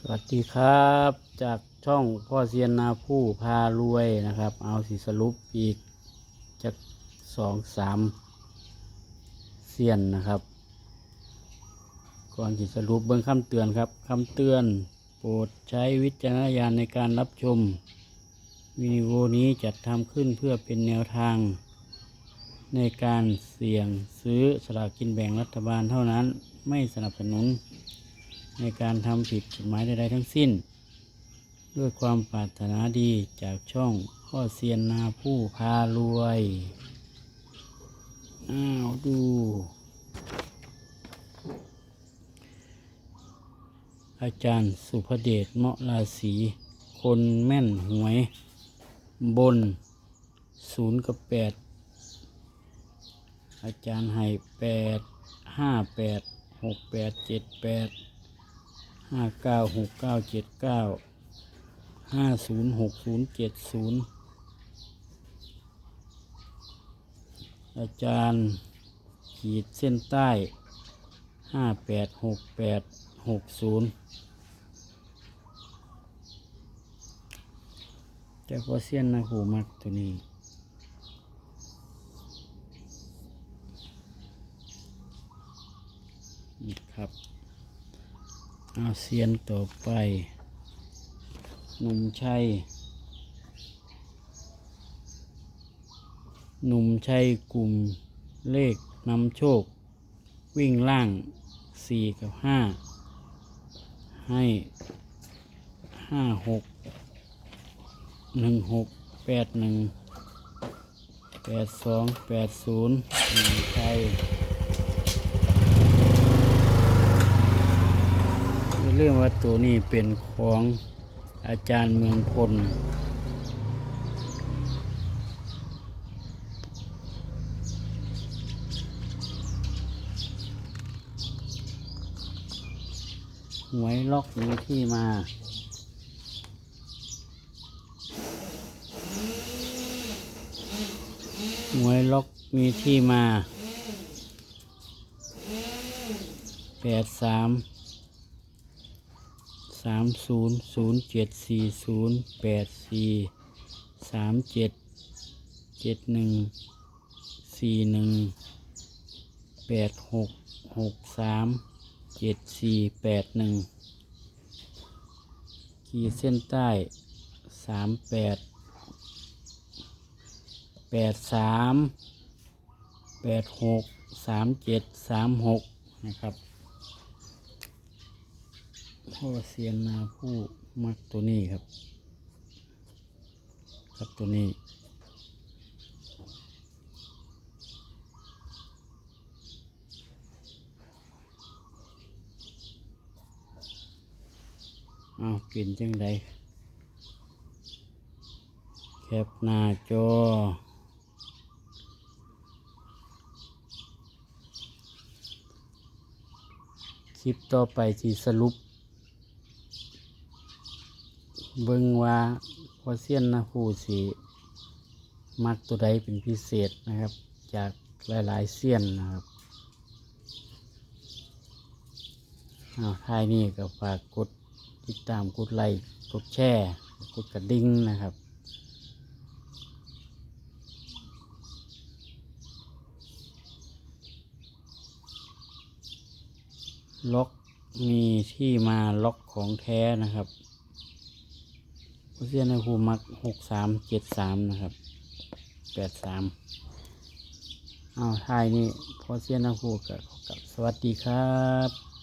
สวัสดีครับ จากช่องพ่อเซียนนาผู้พารวยนะครับ เอาสิสรุปอีกจากสองสามเซียนนะครับ ก่อนที่สรุปเบื้องคำเตือนครับคำเตือนโปรดใช้วิจารณญาณในการรับชมวิดีโอนี้จัดทำขึ้นเพื่อเป็นแนวทาง ในการเสี่ยงซื้อสลากกินแบ่งรัฐบาลเท่านั้นไม่สนับสนุน ในการทำผิดกฎหมายใดๆทั้งสิ้น ด้วยความปรารถนาดีจากช่องพ่อเซียนนาผู้พารวย อ้าวดู อาจารย์สุภเดชเมาะราศีคนแม่นหวย บนศูนย์กับแปดอาจารย์ให้แปดห้าแปดหกแปดเจ็ดแปด ห้าเก้าหกเก้าเจ็ดเก้าห้าศูนย์หกศูนย์เจ็ดศูนย์อาจารย์ขีดเส้นใต้ห้าแปดหกแปดหกศูนย์แต่พอเสียนนะหูมักตัวนี้นี่ครับ อาเซียนต่อไปหนุ่มชัยหนุ่มชัยกลุ่มเลขนำโชค วิ่งล่างสี่กับห้าให้ห้าหกหนึ่งหกแปดหนึ่งแปดสองแปดศูนย์หนุ่มชัย เรื่องว่าตัวนี้เป็นของอาจารย์เมืองพลหวยล็อกมีที่มา หวยล็อกมีที่มาแปดสาม สามศูนย์ศูนย์เจ็ดสี่ศูนย์แปดสี่สามเจ็ดเจ็ดหนึ่งสี่หนึ่งแปดหกหกสามเจ็ดสี่แปดหนึ่งขีดเส้นใต้สามแปดแปดสามแปดหกสามเจ็ดสามหกนะครับ พ่อเสียนนาผู้มักตัวนี้ครับ ครับตัวนี้ เอาเป็นจังใดแคปหน้าจอคลิปต่อไปที่สรุป เบิ่งว่าพอเซียนนะผู้สิมักตัวใดเป็นพิเศษนะครับ จากหลายๆเซียนนะครับเอาท้ายนี้ก็ฝากกดติดตามกดไลค์กดแชร์กดกระดิ่งนะครับล็อกมีที่มาล็อกของแท้นะครับ เซียนในหูมักหกสามเจ็ดสามนะครับแปดสามเอาท้ายนี่พอเซียนในหูกับสวัสดีครับ